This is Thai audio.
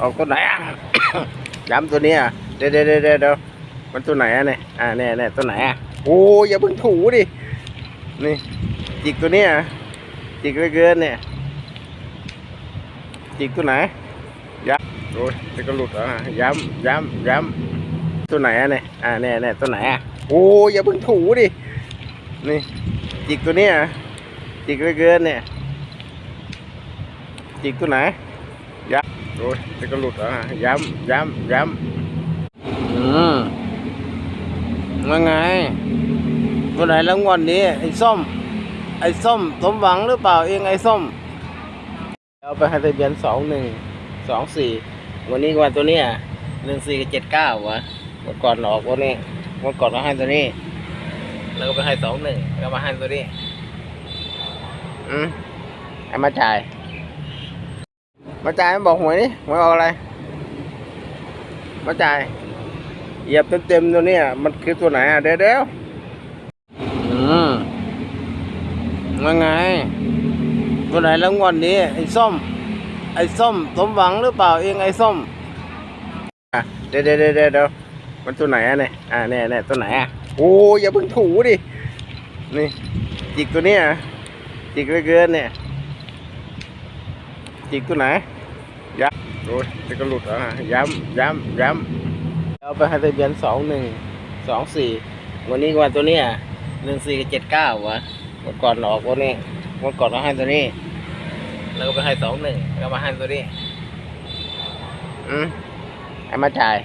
ออกตัวไหนอะ ย้ำตัวนี้ยเดี๋ยวเดี๋ยวเดี๋ยวเดี๋ยวมันตัวไหนอะเนี่ย อ่าเนี่ยเนี่ยตัวไหนอะ โอ้ยอย่าเพิ่งถูดิ นี่จิกตัวนี้ยจิกเลือเกินเนี่ย จิกตัวไหน ย้ำโอ้ยจะก็หลุดอะ ย้ำย้ำย้ำตัวไหนอะเนี่ย อ่าเนี่ยเนี่ยตัวไหนอะ โอ้ยอย่าเพิ่งถูดิ นี่จิกตัวนี้ยจิกเลือเกินเนี่ย จิกตัวไหน โอ้ยจะก็หลุดอะย้ำย้ำย้ำอืมว่าไงตัวไหนรางวัลนี้ ไอ้ส้ม ไอ้ส้ม สมหวังหรือเปล่าเองไอ้ส้ม เอาไปให้ทะเบียนสองหนึ่งสองสี่วันนี้วันตัวเนี้ยหนึ่งสี่กับเจ็ดเก้าวะวันก่อนออกวันนี้วันก่อนเราให้ตัวนี้ แล้วก็ไปให้สองหนึ่งแล้วมาให้ตัวนี้ อืมให้มาจ่าย มาจ่ายมันบอกหวยนี่หวยออกอะไร มาจ่ายเหยียบเต็มๆตัวเนี้ยมันคือตัวไหนอะเดี๋ยวเดี๋ยวอืมว่าไง ตัวไหนรางวัลนี้ ไอ้ส้ม ไอ้ส้ม สมหวังหรือเปล่าเองไอ้ส้มอะเดี๋ยวเดี๋ยวเดี๋ยวเดี๋ยวมันตัวไหนอะเนี่ยอ่าเนี่ยเนี่ยตัวไหนอะโอ้ยอย่าเพิ่งถูดินี่จิกตัวเนี้ยจิกเหลือเกินเนี่ย จิกตัวไหนโอ้ยจะกระหลุดอะย้ำย้ำย้ำเอาไปให้ทะเบียนสองหนึ่งสองสี่วันนี้วันตัวเนี้ยหนึ่งสี่กับเจ็ดเก้าวะวันก่อนออกวันนี้วันก่อนเราให้ตัวนี้ แล้วก็ไปให้สองหนึ่งแล้วก็มาให้ตัวนี้ อืมให้มาจ่าย